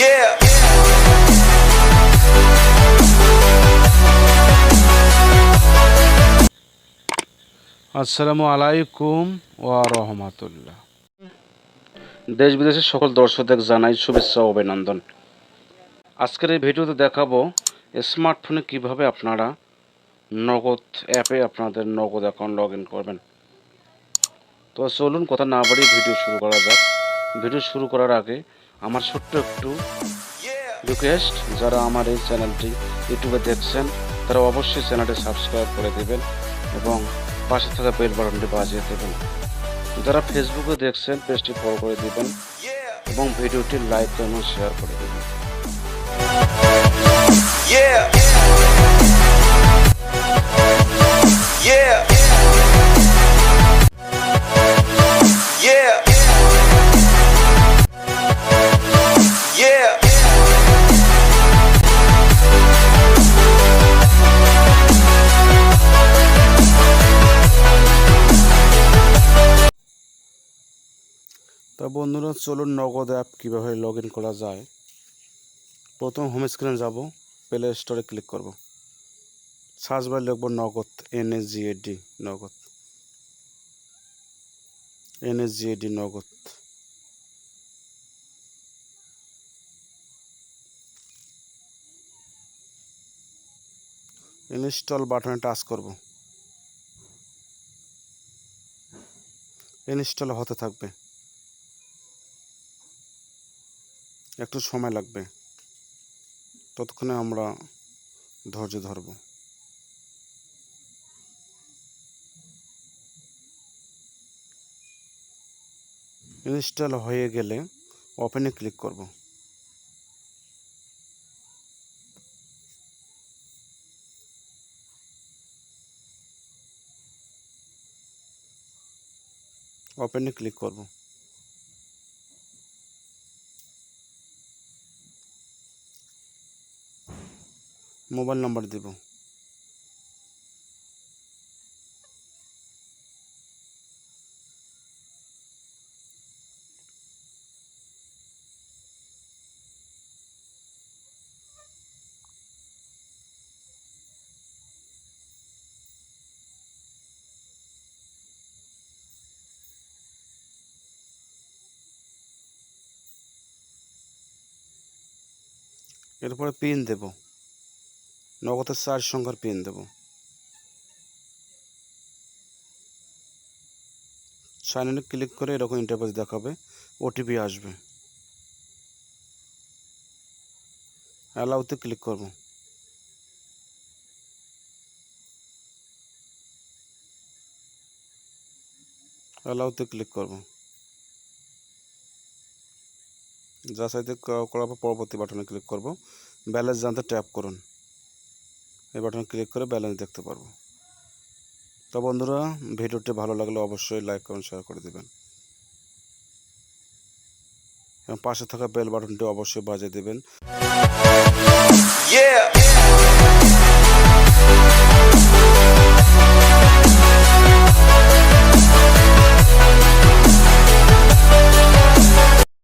Yeah. আসসালামু আলাইকুম ওয়া রহমাতুল্লাহ দেশ বিদেশের সকল দর্শকদের জানাই শুভেচ্ছা ও অভিনন্দন। আজকের এই ভিডিওতে দেখাবো স্মার্টফোনে কীভাবে আপনারা নগদ অ্যাপে আপনাদের নগদ অ্যাকাউন্ট লগ করবেন। তো চলুন কথা না বাড়িয়ে ভিডিও শুরু করা যাক। ভিডিও শুরু করার আগে আমার ছোট্ট একটু রিকোয়েস্ট যারা আমার এই চ্যানেলটি ইউটিউবে দেখছেন, তারা অবশ্যই চ্যানেলটি সাবস্ক্রাইব করে দেবেন এবং পাশে থাকা বেল বাটনটি বাজিয়ে দেবেন। যারা ফেসবুকে দেখছেন পেজটি ফলো করে দেবেন এবং ভিডিওটি লাইক এবং শেয়ার করে দেবেন। তা বন্ধুরা, চলুন নগদ অ্যাপ কীভাবে লগ ইন করা যায়। প্রথম হোম স্ক্রিনে যাব প্লে স্টোরে ক্লিক করব। সার্চ বারে লিখব নগদ এনএসজিএডি নগদ। এনএসজিএডি নগদ। ইনস্টল বাটনে টাচ করব। ইনস্টল হতে থাকবে। একটু সময় লাগবে। ততক্ষণে আমরা ধৈর্য ধরব। ইনস্টল হয়ে গেলে ওপেনে ক্লিক করব। ওপেনে ক্লিক করব। মোবাইল নাম্বার দেব এরপরে পিন দেব নগদের চার সংখ্যার পিন দেব। সাইন ইনে ক্লিক করে এরকম ইন্টারফেস দেখাবে ওটিপি আসবে। অ্যালাউতে ক্লিক করব। অ্যালাউতে ক্লিক করব। যাচাইতে ক- করার পর পরবর্তী বাটনে ক্লিক করব। ব্যালেন্স জানতে ট্যাপ করুন। এই বাটনে ক্লিক করে ব্যালেন্স দেখতে পারব। তো বন্ধুরা, ভিডিওটি ভালো লাগলে অবশ্যই লাইক কমেন্ট শেয়ার করে দেবেন। এবং পাশে থাকা বেল বাটনটি অবশ্যই বাজিয়ে দেবেন.